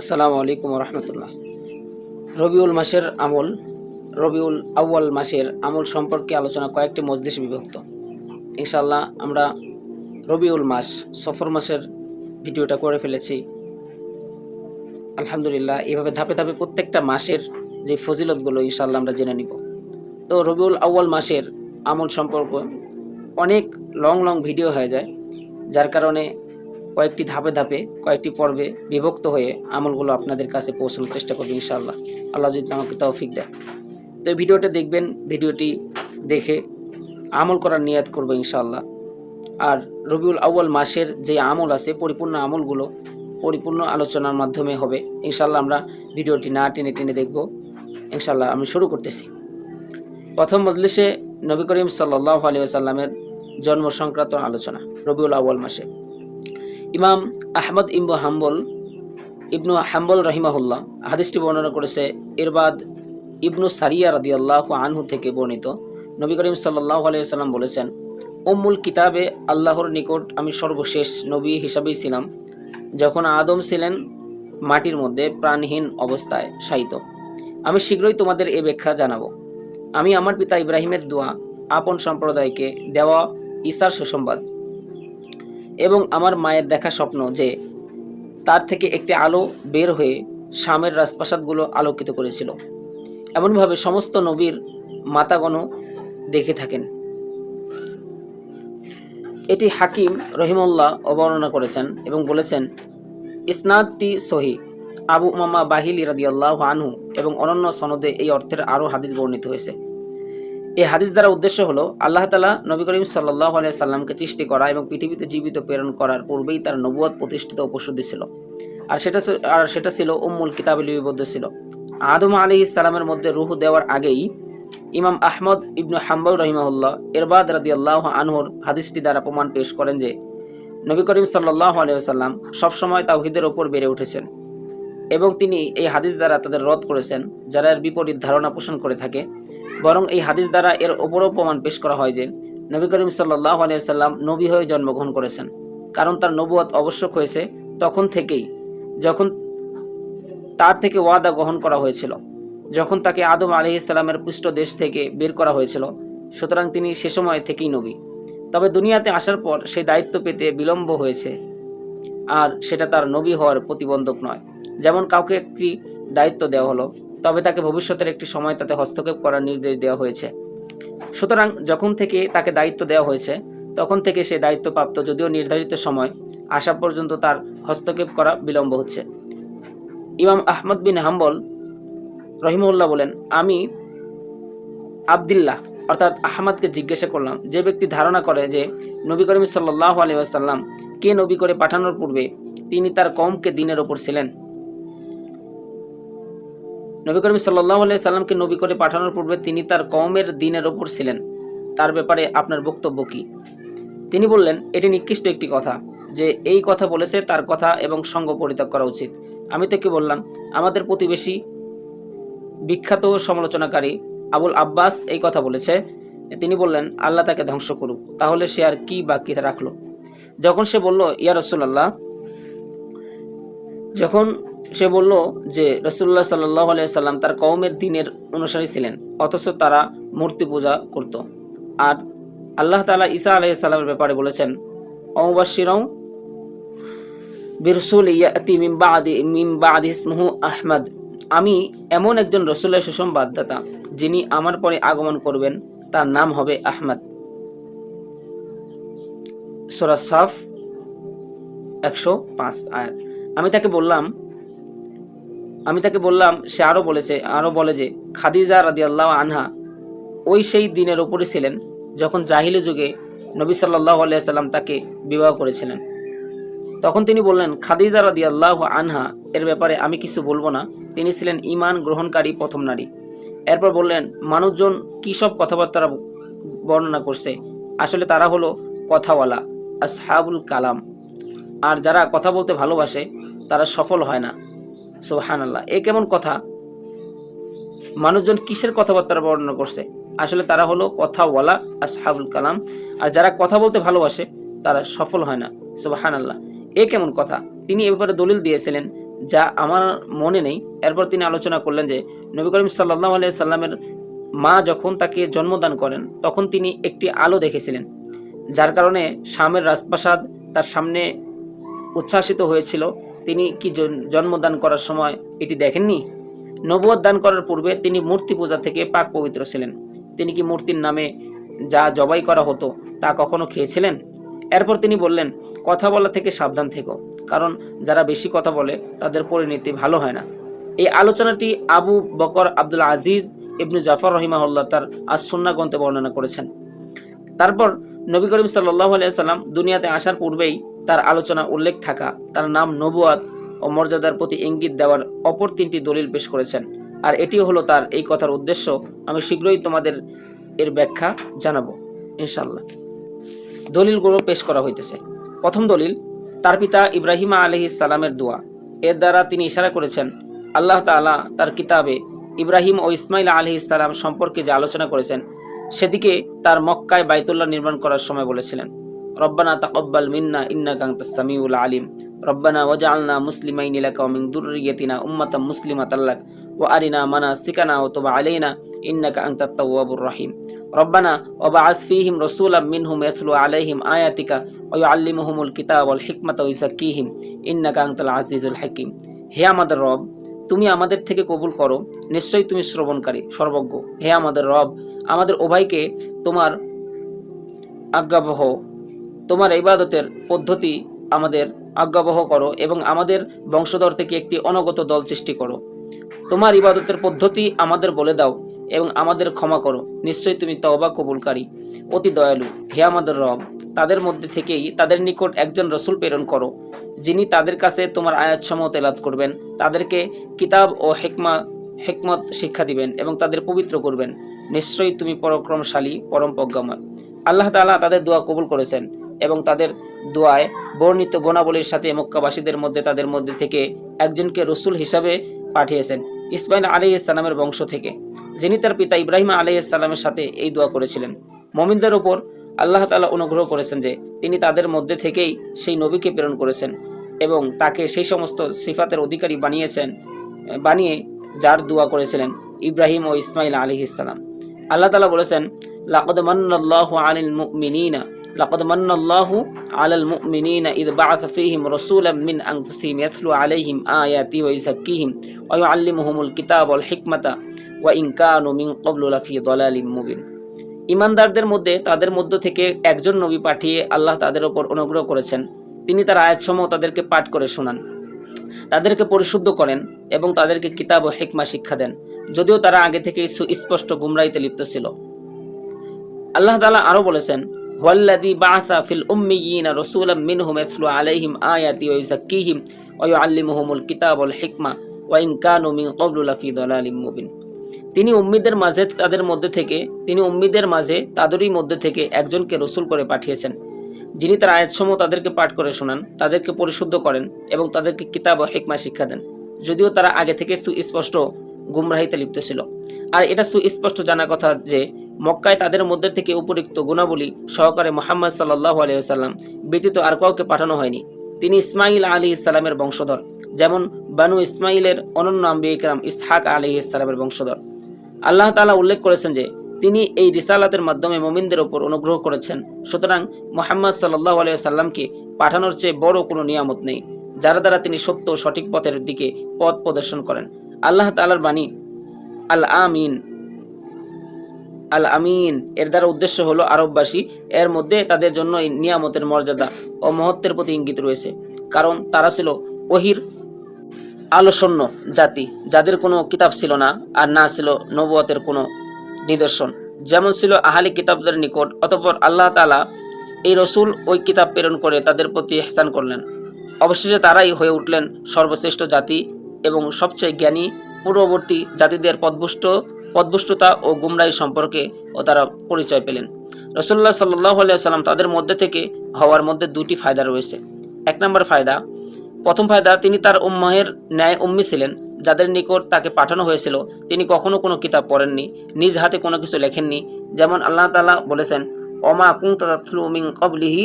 আসসালামু আলাইকুম রহমতুল্লাহ। রবিউল মাসের আমল, রবিউল আউয়াল মাসের আমল সম্পর্কে আলোচনা কয়েকটি মজলিসে বিভক্ত। ইনশাল্লাহ আমরা রবিউল মাস, সফর মাসের ভিডিওটা করে ফেলেছি। আলহামদুলিল্লাহ এইভাবে ধাপে ধাপে প্রত্যেকটা মাসের যে ফজিলতগুলো ইনশাল্লাহ আমরা জেনে নিব। তো রবিউল আউয়াল মাসের আমল সম্পর্ক অনেক লং লং ভিডিও হয়ে যায়, যার কারণে কয়েকটি ধাপে ধাপে, কয়েকটি পর্বে বিভক্ত হয়ে আমলগুলো আপনাদের কাছে পৌঁছানোর চেষ্টা করবে ইনশাআল্লাহ। আল্লাহ যদি আমাকে তৌফিক দেয়। তো এই ভিডিওটা দেখবেন, ভিডিওটি দেখে আমল করার নিয়াত করব ইনশাআল্লাহ। আর রবিউল আউয়াল মাসের যে আমল আছে, পরিপূর্ণ আমলগুলো পরিপূর্ণ আলোচনার মাধ্যমে হবে। ইনশাআল্লাহ আমরা ভিডিওটি না টেনে টেনে দেখব। ইনশাআল্লাহ আমি শুরু করতেছি। প্রথম মজলিসে নবী করিম সাল্লাহ আলী আসাল্লামের জন্ম সংক্রান্ত আলোচনা, রবিউল আউয়াল মাসে। ইমাম আহমদ ইম্বু হাম্বল, ইবনু হাম্বল রহিমাহুল্লাহ হাদিসটি বর্ণনা করেছে এরবাদ ইবনু সারিয়া রাদি আল্লাহ আনহু থেকে বর্ণিত। নবী করিম সাল্লাহ আলাইসাল্লাম বলেছেন, উম্মুল কিতাবে আল্লাহর নিকট আমি সর্বশেষ নবী হিসাবেই ছিলাম, যখন আদম ছিলেন মাটির মধ্যে প্রাণহীন অবস্থায় শায়িত। আমি শীঘ্রই তোমাদের এ ব্যাখ্যা জানাব। আমি আমার পিতা ইব্রাহিমের দোয়া আপন সম্প্রদায়কে দেওয়া ঈসার সুসংবাদ। এবং আমার মায়ের দেখা স্বপ্ন যে তার থেকে একটি আলো বের হয়ে শামের রাজপ্রাসাদগুলো আলোকিত করেছিল। এমনভাবে সমস্ত নবীর মাতাগণ দেখে থাকেন। এটি হাকিম রহিমুল্লাহ অবর্ণনা করেছেন এবং বলেছেন, ইসনাদটি সহি। আবু মামা বাহিলি রাদিয়াল্লাহ আনহু এবং অনন্য সনদে এই অর্থের আরও হাদিস বর্ণিত হয়েছে। এই হাদিস দ্বারা উদ্দেশ্য হলো, আল্লাহ তালা নবী করিম সাল্লাহ আলিয়া সাল্লামকে সৃষ্টি করা এবং পৃথিবীতে জীবিত প্রেরণ করার পূর্বেই তার নবুয়াদ প্রতিষ্ঠিত উপসর্দি ছিল। আর সেটা আর সেটা ছিল উম্মুল কিতাবে লিপিবদ্ধ ছিল। আদম আলী ইসালামের মধ্যে রুহ দেওয়ার আগেই ইমাম আহমদ ইবনু হাম্বল রহিমাহুল্লাহ এরবাদ রাদি আল্লাহ আনহর হাদিসটি দ্বারা প্রমাণ পেশ করেন যে, নবী করিম সাল্লাহ আলিয়াল্লাম সবসময় তাওহিদের ওপর বেড়ে উঠেছেন এবং তিনি এই হাদিস দ্বারা তাদের রদ করেছেন, যারা এর বিপরীত ধারণা পোষণ করে থাকে। বরং এই হাদিস দ্বারা এর ওপরও প্রমাণ পেশ করা হয় যে নবী করিম সাল্লাহ আলিয়াল্লাম নবী হয়ে জন্মগ্রহণ করেছেন। কারণ তার নবুয়াত আবশ্যক হয়েছে তখন থেকেই, যখন তার থেকে ওয়াদা গ্রহণ করা হয়েছিল, যখন তাকে আদম আলি ইসলামের পৃষ্ঠ দেশ থেকে বের করা হয়েছিল, সুতরাং তিনি সে সময় থেকেই নবী। তবে দুনিয়াতে আসার পর সেই দায়িত্ব পেতে বিলম্ব হয়েছে, আর সেটা তার নবী হওয়ার প্রতিবন্ধক নয়। যেমন কাউকে একটি দায়িত্ব দেওয়া হলো তবে তাকে ভবিষ্যতের একটি সময় তাতে হস্তক্ষেপ করার নির্দেশ দেওয়া হয়েছে। সুতরাং যখন থেকে তাকে দায়িত্ব দেওয়া হয়েছে, তখন থেকে সে দায়িত্বপ্রাপ্ত, যদিও নির্ধারিত সময়, আসা পর্যন্ত তার হস্তক্ষেপ করা বিলম্ব হচ্ছে। ইমাম আহমদ বিন হাম্বল রহিমউল্লাহ বলেন, আমি আবদুল্লাহ, অর্থাৎ আহমদকে জিজ্ঞাসা করলাম, যে ব্যক্তি ধারণা করে যে নবী করিম সাল্লাহ আলী আসাল্লাম কে নবী করে পাঠানোর পূর্বে তিনি তার কমকে দিনের ওপর ছিলেন? নবী করিম সাল্লাহ সাল্লামকে নবী করে পাঠানোর পূর্বে তিনি তার কমের দিনের ওপর ছিলেন। তার ব্যাপারে আপনার বক্তব্য কি? তিনি বললেন, এটি নিকৃষ্ট একটি কথা যে এই কথা বলেছে তার কথা এবং সঙ্গ পরিত্যাগ করা উচিত। আমি তো তাকে বললাম, আমাদের প্রতিবেশী বিখ্যাত সমালোচনাকারী আবুল আব্বাস এই কথা বলেছে। তিনি বললেন, আল্লাহ তাকে ধ্বংস করুক, তাহলে সে আর কি বাকি রাখল? যখন সে বলল, ইয়া রসুল্লাহ যখন সে বলল যে রসুল্লাহ সাল্লাহ সাল্লাম তার কৌমের দিনের অনুসারী ছিলেন, অথচ তারা মূর্তি পূজা করত। আর আল্লাহ তালা ঈসা আলাহ সাল্লামের ব্যাপারে বলেছেন অমবাসিরং বিরসুল ইয়াতি মিম্বা আদি মিম্বা আদি ইসমহু আহমদ। আমি এমন একজন রসুলের সুসংবাদদাতা, যিনি আমার পরে আগমন করবেন, তার নাম হবে আহমদ। সোরা সাফ একশো পাঁচ আয়াত। আমি তাকে বললাম আমি তাকে বললাম, সে আরও বলেছে, আরও বলে যে, খাদিজা রাদি আল্লাহ আনহা ওই সেই দিনের ওপরে ছিলেন যখন জাহিলি যুগে নবী সাল্লাহ আলিয়াল্লাম তাকে বিবাহ করেছিলেন। তখন তিনি বললেন, খাদিজা রাদি আল্লাহ আনহা, এর ব্যাপারে আমি কিছু বলব না। তিনি ছিলেন ইমান গ্রহণকারী প্রথম নারী। এরপর বললেন, মানুষজন কী সব কথাবার্তা বর্ণনা করছে? আসলে তারা হলো কথাওয়ালা, আসহাবুল কালাম। আর যারা কথা বলতে ভালোবাসে, তারা সফল হয় না। সোহান আল্লাহ এ কেমন কথা? মানুষজন কিসের কথাবার্তা বর্ণনা করছে? আসলে তারা হলো কথাওয়ালা, আসহাবুল কালাম। আর যারা কথা বলতে ভালোবাসে, তারা সফল হয় না। সোহান আল্লাহ এ কেমন কথা? তিনি এ ব্যাপারে দলিল দিয়েছিলেন, যা আমার মনে নেই। এরপর তিনি আলোচনা করলেন যে, নবী করিম সাল্লাহ আলিয়া সাল্লামের মা যখন তাকে জন্মদান করেন, তখন তিনি একটি আলো দেখেছিলেন, যার কারণে শামের রাজপ্রাসাদ তার সামনে উচ্ছ্বাসিত হয়েছিল। তিনি কি জন্মদান করার সময় এটি দেখেননি? নবুয়ত দান করার পূর্বে তিনি মূর্তি পূজা থেকে পাক পবিত্র ছিলেন। তিনি কি মূর্তির নামে যা জবাই করা হতো, তা কখনো খেয়েছিলেন? এরপর তিনি বললেন, কথা বলা থেকে সাবধান থেকো, কারণ যারা বেশি কথা বলে, তাদের পরিণতি ভালো হয় না। এই আলোচনাটি আবু বকর আব্দুল আজিজ ইবনু জাফর রহিমাহুল্লাহ তার আসন্না গ্রন্থে বর্ণনা করেছেন। তারপর নবী করিম সাল্লাহ আলিয়া সাল্লাম দুনিয়াতে আসার পূর্বেই তার আলোচনা উল্লেখ থাকা, তার নাম নবুয়াত ও মর্যাদার প্রতি ইঙ্গিত দেওয়ার অপর তিনটি দলিল পেশ করেছেন। আর এটিও হলো তার এই কথার উদ্দেশ্য। আমি শীঘ্রই তোমাদের এর ব্যাখ্যা জানাব ইনশাল্লাহ দলিলগুলো পেশ করা হইতেছে। প্রথম দলিল, তার পিতা ইব্রাহিমা আলহি সালামের দোয়া। এর দ্বারা তিনি ইশারা করেছেন, আল্লাহ তাআলা তার কিতাবে ইব্রাহিম ও ইসমাইল আলহি সালাম সম্পর্কে যে আলোচনা করেছেন, সেদিকে তার মক্কায় বাইতুল্লাহ নির্মাণ করার সময় বলেছিলেন। আলিম। রব্বানা ওয়াজআলনা মুসলিমাইন লাকা ওয়া মিন যুররিয়াতিনা উম্মাতাম মুসলিমাতাল লাক। ওয়া আরিনা মানাসিকানা ওয়া তুব আলাইনা, ইন্নাকা আনতাত তাওয়াবুর রহিম। রব্বানা ওয়াবআথ ফীহিম রাসূলাম মিনহুম ইয়াতলু আলাইহিম আয়াতিকা ওয়া ইউআল্লিমুহুমুল কিতাব ওয়াল হিকমাতা ওয়া ইউযাক্কিহিম ইন্নাকা আনতাল আজিজুল হাকীম। হে আমাদের রব, তুমি আমাদের থেকে কবুল করো, নিশ্চয়ই তুমি শ্রবণকারী, সর্বজ্ঞ। হে আমাদের রব, আমাদের উভয়কে তোমার আজ্ঞাবহ তোমার ইবাদতের পদ্ধতি আমাদের আজ্ঞাবহ করো এবং আমাদের বংশধর থেকে একটি অনগত দল সৃষ্টি করো। তোমার ইবাদতের পদ্ধতি আমাদের বলে দাও এবং আমাদের ক্ষমা করো। নিশ্চয়ই তুমি তওবা কবুলকারী। অতি দয়ালু, হে আমাদের রব, তাদের মধ্যে থেকেই তাদের নিকট একজন রসুল প্রেরণ করো, যিনি তাদের কাছে তোমার আয়াতসমূহ তেলাত করবেন। তাদেরকে কিতাব ও হেকমা, হেকমত শিক্ষা দিবেন এবং তাদের পবিত্র করবেন। নিশ্চয়ই তুমি পরাক্রমশালী, পরম প্রজ্ঞাময়। আল্লাহ তাআলা তাদের দোয়া কবুল করেছেন। এবং তাদের দোয়ায় বর্ণিত গোনাবলীর সাথে মক্কাবাসীদের মধ্যে, তাদের মধ্যে থেকে একজনকে রসুল হিসাবে পাঠিয়েছেন, ইসমাইল আলী ইসলামের বংশ থেকে। যিনি তার পিতা ইব্রাহিম আলী ইসলামের সাথে এই দোয়া করেছিলেন। মমিনদের ওপর আল্লাহ তাআলা অনুগ্রহ করেছেন যে, তিনি তাদের মধ্যে থেকেই সেই নবীকে প্রেরণ করেছেন এবং তাকে সেই সমস্ত সিফাতের অধিকারী বানিয়েছেন, বানিয়ে যার দোয়া করেছিলেন ইব্রাহিম ও ইসমাইল আলী ইসলাম আল্লাহ তাআলা বলেছেন, লাকদ মান্নাল্লাহু আলিল মুমিনিনা। মুমিনিনা ইদ বাআথ ফীহিম রাসূলাম মিন আনফুসিহিম ইয়াতলু আলাইহিম আয়াতি ওয়া ইউযাক্কিহিম ওয়া ইউআল্লিমুহুমুল কিতাব ওয়াল হিকমাতা ওয়া ইন কানু মিন ক্বাবলু লাফি দালালিম মুবিন ইমানদারদের মধ্যে, তাদের মধ্য থেকে একজন নবী পাঠিয়ে আল্লাহ তাদের উপর অনুগ্রহ করেছেন। তিনি তার আয়াতসমূহ তাদেরকে পাঠ করে শোনান। তাদেরকে পরিশুদ্ধ করেন এবং তাদেরকে কিতাব ও হিকমা শিক্ষা দেন। যদিও তারা আগে থেকেই সুস্পষ্ট গুমরাইতে লিপ্ত ছিল। আল্লাহ তাআলা আরও বলেছেন ওয়াল্লাযী বাআসা ফিল উম্মিয়িনা রাসূলাম মিনহুম ইয়াতলু আলাইহিম আয়াতি ওয়া ইউযাক্কিহিম ওয়া ইউআল্লিমুহুমুল কিতাব ওয়াল হিকমা ওয়া ইন কানু মিন ক্বাবলু লাফি দালালিম তিনি উম্মিদের মাঝে তাদের মধ্যে থেকে, তিনি উম্মিদের মাঝে তাদেরই মধ্যে থেকে একজনকে রসুল করে পাঠিয়েছেন। যিনি তার আয়াতসমূহ তাদেরকে পাঠ করে শোনান, তাদেরকে পরিশুদ্ধ করেন এবং তাদেরকে কিতাব ও হিকমা শিক্ষা দেন। যদিও তারা আগে থেকে সুস্পষ্ট গুমরাহিতে লিপ্ত ছিল। আর এটা সুস্পষ্ট জানা কথা যে মক্কায় তাদের মধ্যে থেকে উপরিক্ত গুণাবলী সহকারে মোহাম্মদ সাল্লাহ আলিয়াল্লাম ব্যতীত আর কাউকে পাঠানো হয়নি। তিনি ইসমাইল আলী ইসলামের বংশধর, যেমন বানু ইসমাইলের অনন্য আম্বি ইকরাম ইসহাক আলী ইসলামের বংশধর। আল্লাহ তাআলা উল্লেখ করেছেন যে, তিনি এই রিসালাতের মাধ্যমে মোমিনদের ওপর অনুগ্রহ করেছেন। সুতরাং মোহাম্মদ সাল্লাহ আলিয়া সাল্লামকে পাঠানোর চেয়ে বড় কোনো নিয়ামত নেই, যারা দ্বারা তিনি সত্য সঠিক পথের দিকে পথ প্রদর্শন করেন। আল্লাহ তাআলার বাণী আল আমিন আল আমিন। এর দ্বারা উদ্দেশ্য হলো আরববাসী, এর মধ্যে তাদের জন্য নিয়ামতের মর্যাদা ও মহত্বের প্রতি ইঙ্গিত রয়েছে। কারণ তারা ছিল ওহির আলোসন্ন জাতি, যাদের কোনো কিতাব ছিল না আর না ছিল নবুয়তের কোনো নিদর্শন। যেমন ছিল আহালি কিতাবদের নিকট, অতঃপর আল্লাহ তাআলা এই রসুল ওই কিতাব প্রেরণ করে তাদের প্রতি হেসান করলেন। অবশেষে তারাই হয়ে উঠলেন সর্বশ্রেষ্ঠ জাতি এবং সবচেয়ে জ্ঞানী পূর্ববর্তী জাতিদের পদভুষ্ট পদভুষ্টতা ও গুমরাই সম্পর্কে ও তারা পরিচয় পেলেন। রসুল্লাহ সাল্লাহ সাল্লাম তাদের মধ্যে থেকে হওয়ার মধ্যে দুটি ফায়দা রয়েছে। এক নম্বর ফায়দা, প্রথম ফায়দা, তিনি তার উম্মাহের ন্যায় উম্মি ছিলেন, যাদের নিকট তাকে পাঠানো হয়েছিল, তিনি কখনো কোনো কিতাব পড়েননি, নিজ হাতে কোনো কিছু লেখেননি, যেমন আল্লাহ তালা বলেছেন অমা কুনতা তাতলু মিন ক্বাবলিহি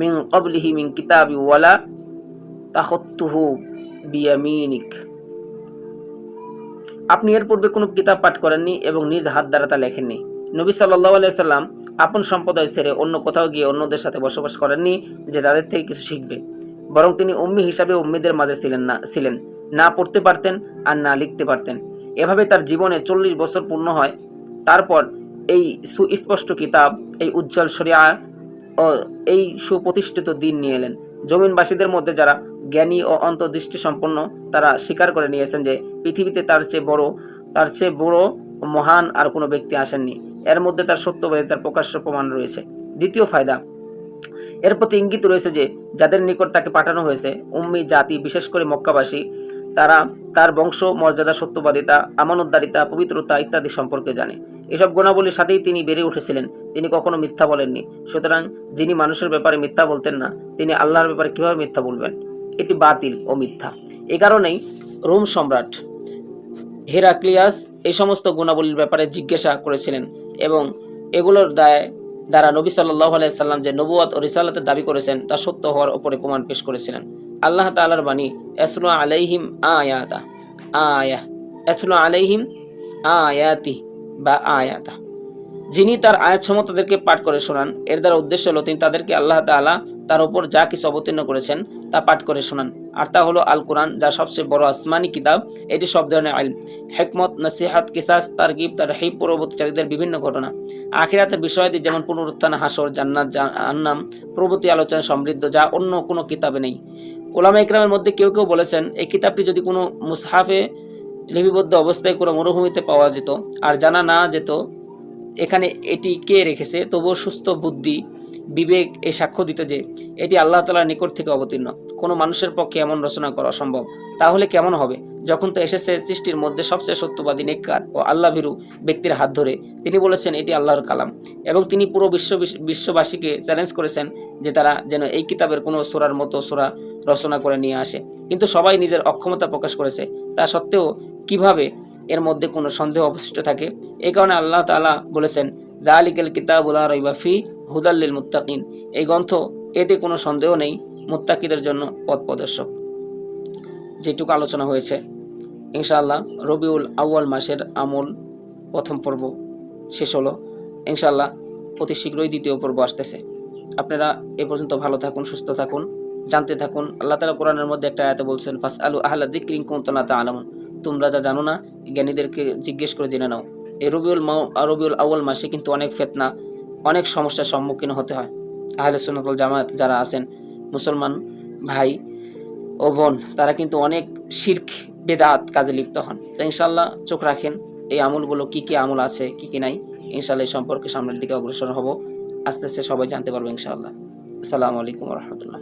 মিন ক্বাবলিহি মিন কিতাবি ওয়ালা তাখত্তুহু বিয়ামিনিক। আপনি এর পূর্বে কোনো কিতাব পাঠ করেননি এবং নিজ হাত দ্বারা তা লেখেননি। নবী সাল্লাহ আলাইসাল্লাম আপন সম্প্রদায় ছেড়ে অন্য কোথাও গিয়ে অন্যদের সাথে বসবাস করেননি যে তাদের থেকে কিছু শিখবে। বরং তিনি উম্মি হিসাবে উম্মিদের মাঝে ছিলেন না ছিলেন। না পড়তে পারতেন আর না লিখতে পারতেন। এভাবে তার জীবনে চল্লিশ বছর পূর্ণ হয়। তারপর এই সুস্পষ্ট কিতাব, এই উজ্জ্বল শরিয়া ও এই সুপ্রতিষ্ঠিত দিন নিয়ে এলেন। জমিনবাসীদের মধ্যে যারা জ্ঞানী ও অন্তর্দৃষ্টি সম্পন্ন তারা স্বীকার করে নিয়েছেন যে পৃথিবীতে তার চেয়ে বড়, তার চেয়ে বড় মহান আর কোনো ব্যক্তি আসেননি। এর মধ্যে তার সত্যবাদী তার প্রকাশ্য প্রমাণ রয়েছে। দ্বিতীয় ফায়দা, এর প্রতি ইঙ্গিত রয়েছে যে যাদের নিকট তাকে পাঠানো হয়েছে, উম্মি, জাতি, বিশেষ করে মক্কাবাসী, তারা তার বংশ, মর্যাদা, সত্যবাদিতা, আমানতদারিতা, পবিত্রতা ইত্যাদি সম্পর্কে জানে। এসব গুণাবলীর সাথেই তিনি বেড়ে উঠেছিলেন। তিনি কখনো মিথ্যা বলেননি। সুতরাং যিনি মানুষের ব্যাপারে মিথ্যা বলতেন না, তিনি আল্লাহর ব্যাপারে কীভাবে মিথ্যা বলবেন? এটি বাতিল ও মিথ্যা। এ কারণেই রোম সম্রাট হেরাক্লিয়াস এই সমস্ত গুণাবলীর ব্যাপারে জিজ্ঞাসা করেছিলেন এবং এগুলোর দায় দ্বারা নবী সাল্লাহ সাল্লাম যে নবুয়াত ও রিসালাতের দাবি করেছেন তা সত্য হওয়ার ওপরে প্রমাণ পেশ করেছিলেন। আল্লাহ তাআলার বাণী, এসলু আলাইহিম আয়াতা। আয়া, এসলু আলাইহিম আয়াতি। বা আয়াতা। যিনি তার আয়াত তাদেরকে পাঠ করে শোনান, এর দ্বারা উদ্দেশ্য হলো তিনি তাদেরকে আল্লাহ তাআলা তার উপর যা কিছু অবতীর্ণ করেছেন তা পাঠ করে শোনান। আর তা হলো আল কোরআন যা সবচেয়ে বড় আসমানি কিতাব, এটি সব ধরনের আইল। হেকমত, নসিহাত, কিসাস, তারগিব তার হেই পরবর্তীচারীদের বিভিন্ন ঘটনা। আখিরাতের বিষয়াদি যেমন পুনরুত্থান, হাসর, জান্নাত, জাহান্নাম, প্রভৃতি আলোচনা সমৃদ্ধ, যা অন্য কোনো কিতাবে নেই। ওলামা ইকরামের মধ্যে কেউ কেউ বলেছেন, এই কিতাবটি যদি কোনো মুসহাফে লিপিবদ্ধ অবস্থায় কোনো মরুভূমিতে পাওয়া যেত। আর জানা না যেত এখানে এটি কে রেখেছে, তবুও সুস্থ বুদ্ধি, বিবেক এই সাক্ষ্য দিত যে এটি আল্লাহ তালার নিকট থেকে অবতীর্ণ। কোনো মানুষের পক্ষে এমন রচনা করা সম্ভব। তাহলে কেমন হবে? যখন তো এসেছে, সৃষ্টির মধ্যে সবচেয়ে সত্যবাদী নেককার ও আল্লাহ ভীরু ব্যক্তির হাত ধরে, তিনি বলেছেন, এটি আল্লাহর কালাম। এবং তিনি পুরো বিশ্ব বিশ্ববাসীকে চ্যালেঞ্জ করেছেন যে তারা যেন এই কিতাবের কোনো সোরার মতো সোরা রচনা করে নিয়ে আসে। কিন্তু সবাই নিজের অক্ষমতা প্রকাশ করেছে। তা সত্ত্বেও কীভাবে এর মধ্যে কোনো সন্দেহ অবশিষ্ট থাকে? এই কারণে আল্লাহ তালা বলেছেন, দালিকেল কিতাবুল্লাহ রইবাফি হুদাল্লিল মুত্তাকিন। এই গ্রন্থ এতে কোনো সন্দেহ নেই, মুত্তাকিদের জন্য পথ প্রদর্শক যেটুকু আলোচনা হয়েছে, ইনশাআল্লাহ রবিউল আউয়াল মাসের আমল প্রথম পর্ব শেষ হলো। ইনশাআল্লাহ অতি শীঘ্রই দ্বিতীয় পর্ব আসতেছে। আপনারা এ পর্যন্ত ভালো থাকুন, সুস্থ থাকুন, জানতে থাকুন। আল্লাহ তালা কোরআনের মধ্যে একটা আয়াতে বলছেন ফাস আলু আহ্লা দিক্রিং কুন্তনা তা আলামন তোমরা যা জানো না, জ্ঞানীদেরকে জিজ্ঞেস করে জেনে নাও। এই রবিউল রবিউল আউ্ল মাসে কিন্তু অনেক ফেতনা, অনেক সমস্যার সম্মুখীন হতে হয়। আহলে সুন্নতুল জামাত যারা আছেন, মুসলমান ভাই ও বোন, তারা কিন্তু অনেক শির্ক, বেদাত কাজে লিপ্ত হন। তো ইনশাল্লাহ চোখ রাখেন, এই আমলগুলো কি কি আমল আছে, কি কি নাই ইনশাল্লাহ এই সম্পর্কে সামনের দিকে অগ্রসর হব। আস্তে আস্তে সবাই জানতে পারব ইনশাআল্লাহ। আসসালামু আলাইকুম রহমতুল্লাহ।